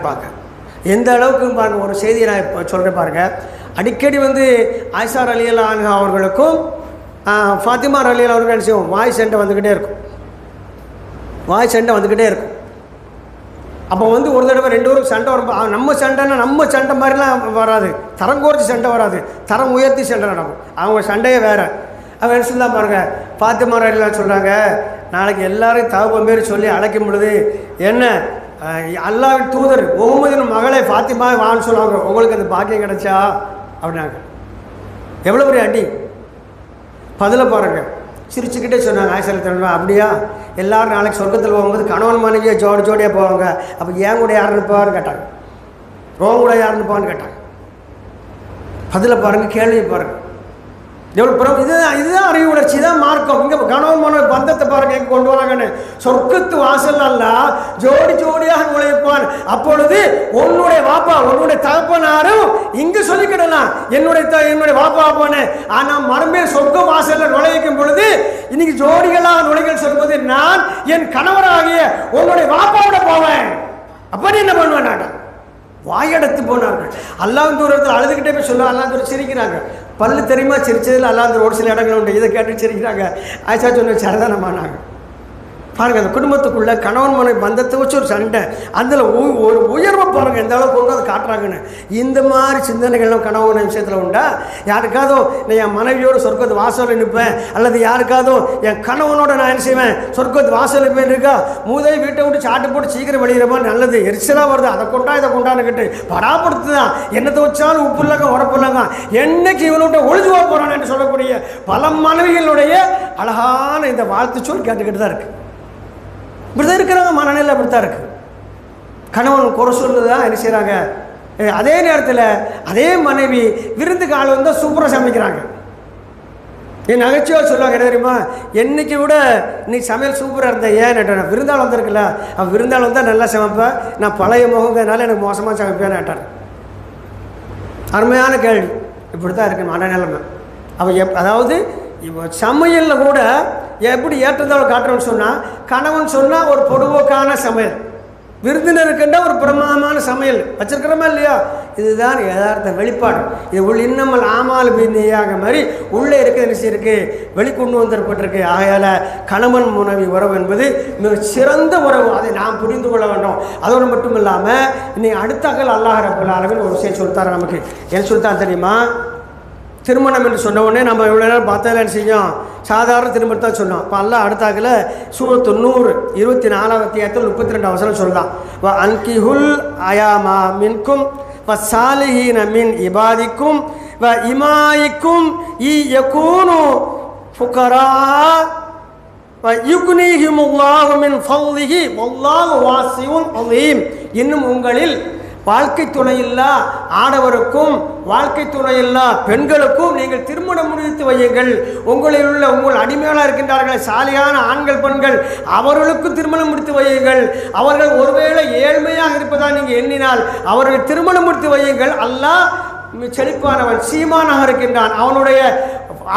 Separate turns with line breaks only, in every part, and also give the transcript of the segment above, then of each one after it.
இருப்பாங்க எந்த அளவுக்கு பாருங்க ஒரு செய்தியை நான் இப்போ சொல்கிறேன் பாருங்க. அடிக்கடி வந்து ஆயிஷார் அலியல் ஆன்ஹா அவர்களுக்கும் ஆஹ், ஃபாத்திமா அலியல் அவர்கள் என்ன செய்வோம்? வாய் சண்டை வந்துக்கிட்டே இருக்கும். வாய் சண்டை வந்துக்கிட்டே இருக்கும். அப்போ வந்து ஒரு தடவை ரெண்டு பேரும் சண்டை வரும் நம்ம சண்டைன்னா நம்ம சண்டை மாதிரிலாம் வராது. தரம் குறைச்சி சண்டை வராது. தரம் உயர்த்தி சண்டை நடக்கும். அவங்க சண்டையே வேற. அவன் என்ன சொல்லலாம் பாருங்க பாத்திமார் அலிலாம் சொல்கிறாங்க நாளைக்கு எல்லாரையும் தகவல் மாரி சொல்லி அழைக்கும் பொழுது என்ன அல்லாவின் தூதர் முகமதின் மகளை ஃபாத்திமா வான்னு சொல்லுவாங்க. உங்களுக்கு அந்த பாக்கியம் கிடைச்சா? அப்படின்னாங்க. எவ்வளோ பெரிய அடி? பதில பாருங்க. சிரிச்சுக்கிட்டே சொன்னாங்க ஆயிசல் அப்படியா? எல்லாரும் நாளைக்கு சொர்க்கத்தில் போகும்போது கணவன் மனைவியை ஜோடி ஜோடியாக போவாங்க. அப்போ ஏன் கூட யார் இருப்பான்னு கேட்டாங்க. ரோம் கூட யார் இருப்பான்னு கேட்டாங்க. பதில பாருங்க கேள்வி பாருங்க. எவ்வளோ பிறகு இதுதான் இதுதான் அறிவு உணர்ச்சி தான் மார்க்கம். இங்கே கணவன் மனைவி பந்தத்தை பாருங்க எங்க கொண்டு வராங்கன்னு. சொர்க்கத்து வாசல் அல்ல ஜோடி ஜோடி நுழைப்பான் அப்பொழுது உன்னுடைய வாப்பா உன்னுடைய தகப்பனாரும் இங்கு சொல்லிக்கிடலாம் என்னுடைய த என்னுடைய வாப்பா வாப்பான்னு ஆனால் மறுமே சொர்க்க வாசல்ல நுழைக்கும் பொழுது இன்னைக்கு ஜோடிகளாக நுழைகள் சொல்லும்போது நான் என் கணவராகிய உன்னுடைய வாப்பாவோட போவேன். அப்ப நீ என்ன பண்ணுவேன் நான்? வாயடைத்து போனார்கள். அல்லாஹ் தூரத்தில் அழுதுகிட்டே போய் சொல்ல அல்லாஹ் தூரம் சிரிக்கிறாங்க. பல்லு தெரியுமா? சிரிச்சதில் அல்லாஹ் ஒரு சில இடங்கள் உண்டு. இதை கேட்டு சிரிக்கிறாங்க. ஆயிஷா சொன்ன சரிதானமானாங்க பாருங்கள் அந்த குடும்பத்துக்குள்ள கணவன் மனை பந்தத்தை வச்சு ஒரு சண்டை. அதில் ஒரு உயர்வை பாருங்கள் எந்த அளவுக்கு கொண்டு அதை காட்டுறாங்கன்னு. இந்த மாதிரி சிந்தனைகள்லாம் கணவன் விஷயத்தில் உண்டா? யாருக்காவது நான் என் மனைவியோடு சொர்க்கத்து வாசலில் நிற்பேன் அல்லது யாருக்காவது என் கணவனோட நான் என்ன செய்வேன்? சொர்க்கத்து வாசலில் நிற்பேன் இருக்கா மூதை வீட்டை விட்டு சாட்டு போட்டு சீக்கிரம் வெளியிடமா நல்லது. எரிச்சலாக வருது. அதை கொண்டா இதை கொண்டான்னு கேட்டு பராமரித்து தான் என்னத்தை வச்சாலும் உப்பு இல்லைங்க உடப்பு இல்லைங்க என்னைக்கு இவனோட ஒழுது போகிறான்னு சொல்லக்கூடிய பல மனைவிகளுடைய அழகான இந்த வாழ்த்து சொல் கேட்டுக்கிட்டு தான் இருக்குது இப்படி தான் இருக்கிறாங்க மனநிலை அப்படி தான் இருக்குது கணவன் குறை சொல்லுது தான் என்ன செய்கிறாங்க அதே நேரத்தில் அதே மனைவி விருந்துக்கு ஆள் வந்தால் சூப்பராக சமைக்கிறாங்க. என் நகைச்சுவாக சொல்லுவாங்க என்ன தெரியுமா? என்னைக்கு விட நீ சமையல் சூப்பராக இருந்த ஏன் கேட்டேன் விருந்தாள் வந்திருக்குல்ல அவன் விருந்தாள் வந்தால் நல்லா சமைப்பேன் நான் பழைய முகங்கிறதுனால எனக்கு மோசமாக சமைப்பேன்னு கேட்டார். அருமையான கேள்வி. இப்படி தான் இருக்கு மனநிலைமை. அவன் எப் அதாவது இப்போ சமையலில் கூட எப்படி ஏற்றத்தாழ் காட்டுறோம்னு சொன்னால் கணவன் சொன்னால் ஒரு பொதுவோக்கான சமையல். விருந்தினருக்குன்ற ஒரு பிரமாதமான சமையல். வச்சிருக்கிறோமா இல்லையா? இதுதான் யதார்த்த வெளிப்பாடு. இது உள் இன்னமல் ஆமால் பின்னியாக மாதிரி உள்ளே இருக்க என்ன இருக்கு வெளிக்கொண்டு வந்திருப்பட்டிருக்கு. ஆகையால் கணவன் மனைவி உறவு என்பது மிக சிறந்த உறவு. அதை நாம் புரிந்து கொள்ள வேண்டும். அதோடு மட்டும் இல்லாமல் இன்னைக்கு அடுத்தாக்கள் அல்லாஹ் ரபுல் ஒரு விஷயம் சொல்லித்தார் நமக்கு. என்ன சொல்லித்தான் தெரியுமா? திருமணம் என்று சொன்ன உடனே நம்ம இவ்வளோ நேரம் பார்த்தால செஞ்சோம். செய்யும் சாதாரண திருமணம் தான் சொன்னோம். இப்போ அல்ல அடுத்தாக்கில் சூரத்து நூறு இருபத்தி நாலாம் அத்தியாயத்தில் முப்பத்தி ரெண்டு அவசரம் சொல்லலாம் வ அன்கிஹுல் அயாமா மின்கும் வ சாலிஹீன மின் இபாதிக்கும் வ இமாயிக்கும் இ யகூனு ஃபுகரா யுக்னிஹிமுல்லாஹு மின் ஃபضலிஹி வல்லாஹு வாசிஉன் அலீம். இன்னும் உங்களில் வாழ்க்கை துணையில்லா ஆடவருக்கும் வாழ்க்கை துணையில்லா பெண்களுக்கும் நீங்கள் திருமணம் முடித்து வையுங்கள். உங்களில் உள்ள உங்கள் அடிமையாளர் இருக்கின்றார்கள் சாலியான ஆண்கள் பெண்கள் அவர்களுக்கும் திருமணம் முடித்து வையுங்கள். அவர்கள் ஒருவேளை ஏழ்மையாக இருப்பதாக நீங்கள் எண்ணினால் அவர்கள் திருமணம் முடித்து வையுங்கள். அல்லாஹ் செழிப்பானவன் சீமானாக இருக்கின்றான். அவனுடைய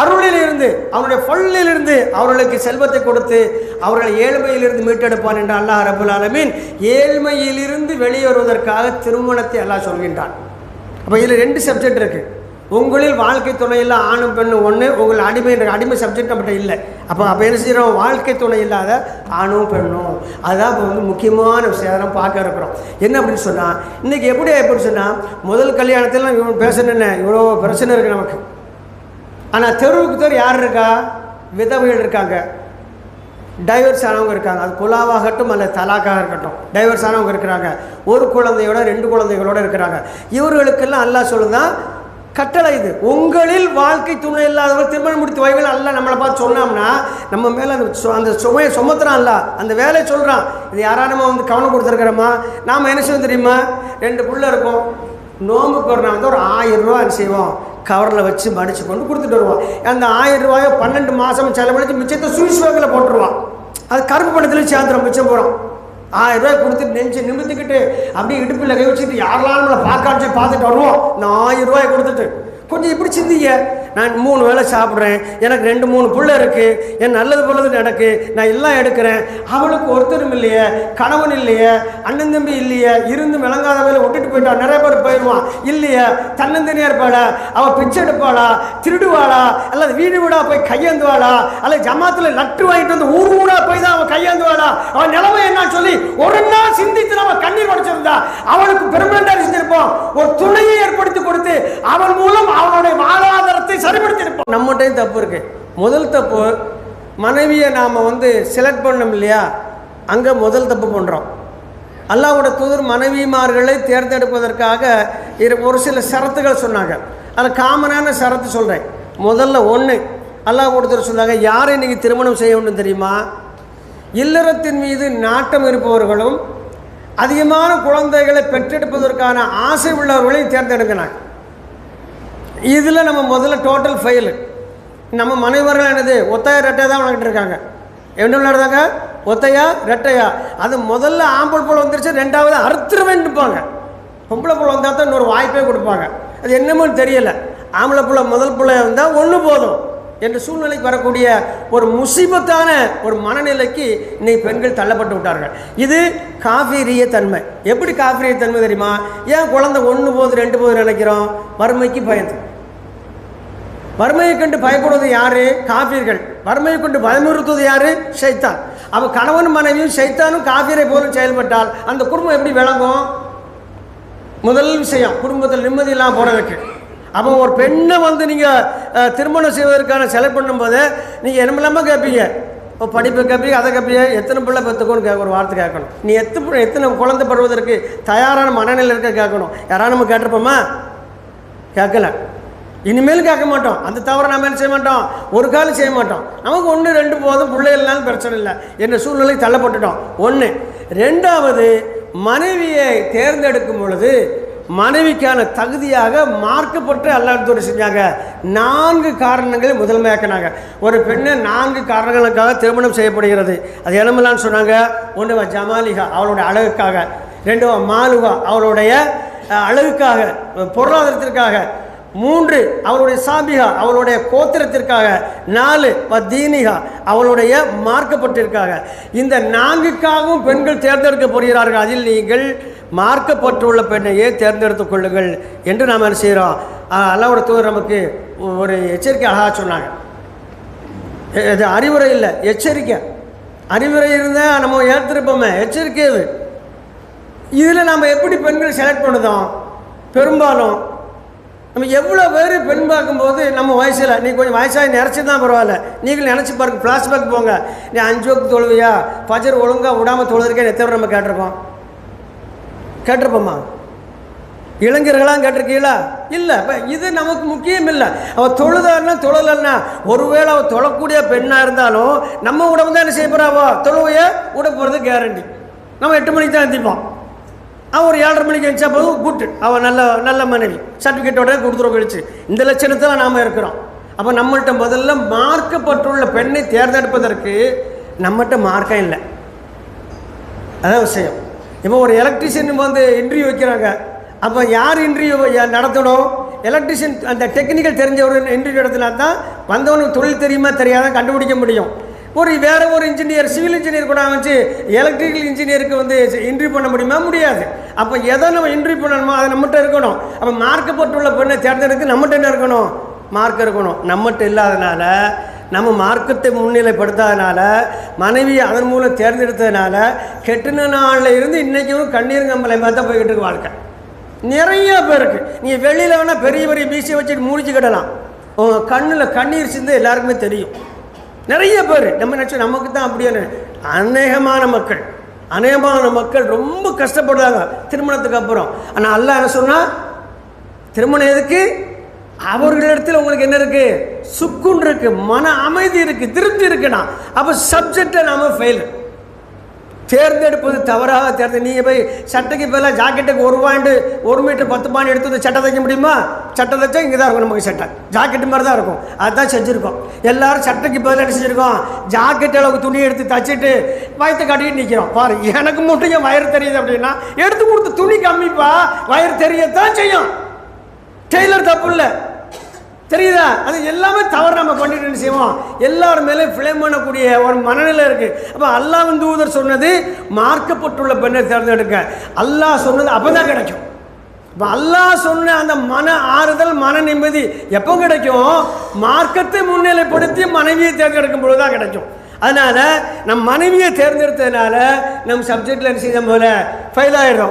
அருளிலிருந்து அவனுடைய பொல்லிலிருந்து அவர்களுக்கு செல்வத்தை கொடுத்து அவர்களை ஏழ்மையிலிருந்து மீட்டெடுப்பான் என்று அல்லாஹ் ரபுல் ஆலமீன் ஏழ்மையிலிருந்து வெளியேறுவதற்காக திருமணத்தை அல்லாஹ் சொல்கின்றான். அப்போ இதில் ரெண்டு சப்ஜெக்ட் இருக்குது உங்களில் வாழ்க்கை துணையில் ஆணும் பெண்ணும் ஒன்று உங்கள் அடிமை அடிமை சப்ஜெக்ட் நம்மகிட்ட இல்லை. அப்போ அப்போ என்ன செய்கிறோம் வாழ்க்கை துணை இல்லாத ஆணும் பெண்ணும். அதுதான் இப்போ வந்து முக்கியமான விஷயம். அதெல்லாம் பார்க்க இருக்கிறோம். என்ன அப்படின்னு சொன்னால் இன்றைக்கி எப்படி எப்படி சொன்னால் முதல் கல்யாணத்தில் இவன் பேசணுன்னு இவ்வளோ பிரச்சனை இருக்குது நமக்கு. ஆனால் தெருவுக்கு தெரு யார் இருக்கா? விதவைகள் இருக்காங்க. டைவர்ஸ் ஆனவங்க இருக்காங்க. அது குலாவாகட்டும் அல்ல தலாக்காக இருக்கட்டும். டைவர்ஸ் ஆனவங்க இருக்கிறாங்க. ஒரு குழந்தையோட ரெண்டு குழந்தைகளோட இருக்கிறாங்க. இவர்களுக்கெல்லாம் அல்லா சொல்லுதான் கட்டளை இது. உங்களில் வாழ்க்கை துணை இல்லாதவர் திருமணம் முடித்து வைவில் அல்ல நம்மளை பார்த்து சொன்னோம்னா நம்ம மேலே அந்த சு- அந்த சுமையை சுமத்துறான் அந்த வேலையை சொல்கிறான் இது யாரா நம்ம வந்து கவனம் கொடுத்துருக்குறோமா? நாம் என்ன செய்வோம் தெரியுமா? ரெண்டு புள்ள இருக்கும். நோம்பு போடுறா வந்து ஒரு ஆயிரம் ரூபா செய்வோம் கவரில் வச்சு மடித்து கொண்டு கொடுத்துட்டு வருவான். அந்த ஆயிரம் ரூபாயோ பன்னெண்டு மாதம் செலவழித்து மிச்சத்தை சுவிஸ் பேங்கில் போட்டுருவான். அது கருப்பு பணத்துலேயும் சேர்ந்துடும் மிச்சம் போகிறோம் ஆயிரம் ரூபாய் கொடுத்துட்டு நெஞ்சு நிமிர்ந்துக்கிட்டு அப்படியே இடுப்பில் கை வச்சுட்டு யாரெல்லாம் நம்மளை பார்க்காச்சு பார்த்துட்டு வருவோம்? நான் ஆயிரம் ரூபாய் கொடுத்துட்டு. கொஞ்சம் இப்படி சிந்திங்க. நான் மூணு வேளை சாப்பிட்றேன் எனக்கு ரெண்டு மூணு பிள்ளை இருக்குது என் நல்லது பொழுது நடக்கு நான் எல்லாம் எடுக்கிறேன். அவளுக்கு ஒருத்தரும் இல்லையே கணவன் இல்லையே அண்ணன் தம்பி இல்லையே இருந்து விளங்காத வேலை விட்டுட்டு போயிட்டா நிறைய பேர் போயிடுவான் இல்லையே தன்னந்தனியாக இருப்பாளா அவள் பிச்சை எடுப்பாளா திருடுவாளா அல்லது வீடு வீடாக போய் கையேந்துவாளா அல்லது ஜமாத்துல லட்டு வாங்கிட்டு வந்து ஊர் ஊராக போய் தான் அவன் கையேந்துவாளா? அவன் நிலைமை என்ன சொல்லி ஒரு நாள் சிந்தித்து நம்ம கண்ணீர் உடைச்சிருந்தா. அவளுக்கு பெருமெண்டா செஞ்சிருப்போம் ஒரு துணையை ஏற்படுத்தி கொடுத்து அவன் மூலம் அவனுடைய வாழ்வாதாரத்தை சரிப்படுத்தி இருப்போம் நம்மகிட்டையும் தப்பு இருக்கு. முதல் தப்பு மனைவியை நாம் வந்து செலக்ட் பண்ணோம் இல்லையா? அங்கே முதல் தப்பு பண்ணுறோம் அல்லாவோட தூதர் மனைவிமார்களை தேர்ந்தெடுப்பதற்காக ஒரு சில ஷரத்துகள் சொன்னாங்க. அதில் காமனான சரத்து சொல்கிறேன் முதல்ல ஒன்று அல்லாஹ் ஒருத்தர் சொன்னாங்க யாரை இன்னைக்கு திருமணம் செய்ய வேண்டும் தெரியுமா? இல்லறத்தின் மீது நாட்டம் இருப்பவர்களும் அதிகமான குழந்தைகளை பெற்றெடுப்பதற்கான ஆசை உள்ளவர்களையும் தேர்ந்தெடுக்கிறாங்க இதில் நம்ம முதல்ல டோட்டல் ஃபைலு நம்ம மனைவர்கள் என்னது? ஒத்தையா ரெட்டையா தான் விளையாட்டு இருக்காங்க. என்ன விளையாடுறாங்க ஒத்தையா ரெட்டையா அது முதல்ல ஆம்பளை போல் வந்துருச்சு ரெண்டாவது அறுத்துருவேன் இருப்பாங்க பொம்பளை புள்ள வந்தால் தான் இன்னொரு வாய்ப்பே கொடுப்பாங்க. அது என்னமோன்னு தெரியலை. ஆம்பளை புள்ள முதல் புள்ள வந்தால் ஒன்று போதும் என்ற சூழ்நிலைக்கு வரக்கூடிய ஒரு முசிபத்தான ஒரு மனநிலைக்கு இன்னைக்கு பெண்கள் தள்ளப்பட்டு விட்டார்கள். இது காஃபீரிய தன்மை. எப்படி காஃபீரிய தன்மை தெரியுமா? ஏன் குழந்தை ஒன்று போது ரெண்டு போது நினைக்கிறோம்? வறுமைக்கு பயந்து. வறுமையை கண்டு பயப்படுவது யாரு? காபீர்கள் வறுமையை கொண்டு பயமுறுத்துவது யாரு? சைத்தான் அவ கணவன் மனைவியும் சைத்தானும் காபீரை போலும் செயல்பட்டால் அந்த குடும்பம் எப்படி விளங்கும்? முதல் விஷயம் குடும்பத்தில் நிம்மதி இல்லாமல் போனதுக்கு. அப்போ ஒரு பெண்ணை வந்து நீங்கள் திருமணம் செய்வதற்கான செலக்ட் பண்ணும்போது நீங்கள் என்னமில்லாமல் கேட்பீங்க இப்போ படிப்பை கேட்பீங்க அதை கேட்பீங்க எத்தனை பிள்ளை பெற்றுக்கோன்னு கேட்க ஒரு வார்த்தை கேட்கணும். நீ எத்தனை எத்தனை குழந்தை படுவதற்கு தயாரான மனநிலை இருக்க கேட்கணும். யாராவது நம்ம கேட்டிருப்போமா? கேட்கல. இனிமேல் கேட்க மாட்டோம். அந்த தவிர நம்ம என்ன செய்ய மாட்டோம்? ஒரு காலம் செய்ய மாட்டோம். நமக்கு ஒன்று ரெண்டு போதும் பிள்ளைகள்னாலும் பிரச்சனை இல்லை. என்ற சூழ்நிலை தள்ளப்பட்டுட்டோம். ஒன்று ரெண்டாவது மனைவியை தேர்ந்தெடுக்கும் பொழுது மனைவிக்கான தகுதியாக மார்க்கப்பட்டு அல்லாத்தோடு செஞ்சாங்க. நான்கு காரணங்களை முதன்மையாக்கினாங்க ஒரு பெண்ணை நான்கு காரணங்களுக்காக திருமணம் செய்யப்படுகிறது. அது என்னமெல்லாம் சொன்னாங்க? ஒன்று ஜமாலிகா அவளுடைய அழகுக்காக. ரெண்டு மாலுகா அவளுடைய அழகுக்காக பொருளாதாரத்திற்காக. மூன்று அவளுடைய சாபிகா அவளுடைய கோத்திரத்திற்காக. நாலு பத்தீனிகா அவளுடைய மார்க்கப்பட்டிற்காக. இந்த நான்குக்காகவும் பெண்கள் தேர்ந்தெடுக்க போகிறார்கள். அதில் நீங்கள் மார்க்கப்பட்டுள்ள பெண்ணையே தேர்ந்தெடுத்துக் கொள்ளுங்கள் என்று நாம் என்ன செய்கிறோம்? அல்லாவோட தூதர் நமக்கு ஒரு எச்சரிக்கை அழகாக சொன்னாங்க. இது அறிவுரை இல்லை எச்சரிக்கை. அறிவுரை இருந்தால் நம்ம ஏற்றிருப்போமே எச்சரிக்கை இது. இதில் நம்ம எப்படி பெண்கள் செலக்ட் பண்ணுதோம்? பெரும்பாலும் நம்ம எவ்வளோ பேர் பெண் பார்க்கும்போது நம்ம வயசில் நீ கொஞ்சம் வயசாகி நினச்சி தான் பரவாயில்ல. நீங்கள் நினச்சி பாருங்க ஃப்ளாஷ்பேக் போங்க. நீ அஞ்சு வகுப்பு தொழுவியா பஜர் ஒழுங்காக விடாமல் தொழுதுருக்கேன் எத்தனை நம்ம கேட்டிருப்போம்? கேட்டிருப்போம்மா இளைஞர்களாம் கேட்டிருக்கீங்களா? இல்லை. இப்போ இது நமக்கு முக்கியம் இல்லை. அவள் தொழுதான்னா தொழலன்னா ஒருவேளை அவள் தொழக்கூடிய பெண்ணாக இருந்தாலும் நம்ம உடம்பு தான் என்ன செய்ய போகிறாவோ தொழுவைய விட போகிறது கேரண்டி நம்ம எட்டு மணிக்கு தான் எந்திப்போம் அவன் ஒரு ஏழரை மணிக்கு எழுந்தா போதும் குட் அவன் நல்ல நல்ல மனைவி. சர்டிஃபிகேட்டோட கொடுத்துருவோம் கழிச்சு. இந்த லட்சணத்தில் நாம் இருக்கிறோம். அப்போ நம்மள்கிட்ட முதல்ல மார்க்கப்பட்டுள்ள பெண்ணை தேர்ந்தெடுப்பதற்கு நம்மகிட்ட மார்க்கம் இல்லை. அதான் விஷயம். இப்போ ஒரு எலக்ட்ரிஷியன் வந்து இன்டர்வியூ வைக்கிறாங்க. அப்போ யார் இன்டர்வியூ நடத்தணும்? எலக்ட்ரிஷியன் அந்த டெக்னிக்கல் தெரிஞ்சவர் இன்டர்வியூ நடத்தினா தான் வந்தவனுக்கு தொழில் தெரியுமா தெரியாத கண்டுபிடிக்க முடியும். ஒரு வேறு ஒரு இன்ஜினியர் சிவில் இன்ஜினியர் கூட வச்சு எலக்ட்ரிக்கல் இன்ஜினியருக்கு வந்து இன்ட்ரி பண்ண முடியுமா? முடியாது. அப்போ எதை நம்ம இன்ட்ரி பண்ணணுமோ அதை நம்மகிட்ட இருக்கணும். அப்போ மார்க்கப்பட்டுள்ள பெண்ணை தேர்ந்தெடுக்க நம்மகிட்ட என்ன இருக்கணும்? மார்க் இருக்கணும். நம்மகிட்ட இல்லாதனால நம்ம மார்க்கத்தை முன்னிலைப்படுத்தாதனால மனைவி அதன் மூலம் தேர்ந்தெடுத்ததுனால கெட்டின நாளில் இருந்து இன்றைக்கும் கண்ணீர் கம்பளை மாதிரி தான் போய்கிட்டு இருக்கு வாழ்க்கை. நிறைய பேருக்கு நீங்கள் வெளியில் வேணால் பெரிய பெரிய பீசியை வச்சுட்டு மூடிச்சுக்கிடலாம் உங்கள் கண்ணில் கண்ணீர் சிந்து எல்லாருக்குமே தெரியும். நிறைய பேர். நம்ம நினச்சோம் நமக்கு தான் அப்படியே அநேகமான மக்கள். அநேகமான மக்கள் ரொம்ப கஷ்டப்படுறாங்க திருமணத்துக்கு அப்புறம். ஆனால் அல்ல என்ன சொன்னால் திருமணம் எதுக்கு? அவர்களிடத்தில் உங்களுக்கு என்ன இருக்குது சுக்குன் இருக்குது மன அமைதி இருக்குது திருப்தி இருக்குண்ணா. அப்போ சப்ஜெக்டை நாம் ஃபெயிலு தேர்ந்தெடுப்பது தவறாக தேர்ந்து நீங்கள் போய் சட்டைக்கு பதிலாக ஜாக்கெட்டுக்கு ஒரு பாயிண்ட் ஒரு மீட்டர் பத்து பாயிண்ட் எடுத்து வந்து சட்டை தைக்க முடியுமா? சட்டை தைச்சா இங்கே தான் இருக்கும் நமக்கு சட்டை. ஜாக்கெட்டு மாதிரி தான் இருக்கும். அதுதான் செஞ்சுருக்கோம். எல்லாரும் சட்டைக்கு பதிலாக என்ன செஞ்சுருக்கோம்? ஜாக்கெட் அளவுக்கு துணி எடுத்து தச்சுட்டு வயத்தை காட்டிட்டு நிற்கிறோம் பாரு எனக்கு மட்டும் என் வயிறு தெரியுது அப்படின்னா எடுத்து கொடுத்த துணி கம்மிப்பா. வயிறு தெரியத்தான் செய்யும். டெய்லர் தப்பு இல்லை. தெரியுதா? அது எல்லாமே தவறு நம்ம பண்ணிட்டு செய்வோம்? எல்லார் மேலே ஃபிளேம் பண்ணக்கூடிய ஒரு மனநிலை இருக்கு. அப்போ அல்லாஹ் தூதர் சொன்னது மார்க்கப்பட்டுள்ள பெண்ணை தேர்ந்தெடுக்க அல்லாஹ் சொன்னது அப்போ தான் கிடைக்கும். இப்போ அல்லாஹ் சொன்ன அந்த மன ஆறுதல் மன நிம்மதி எப்போ கிடைக்கும்? மார்க்கத்தை முன்னிலைப்படுத்தி மனைவியை தேர்ந்தெடுக்கும் பொழுது தான் கிடைக்கும். அதனால் நம் மனைவியை தேர்ந்தெடுத்ததுனால நம் சப்ஜெக்டில் என்ன செய்த போல ஃபெயில் ஆகிடும்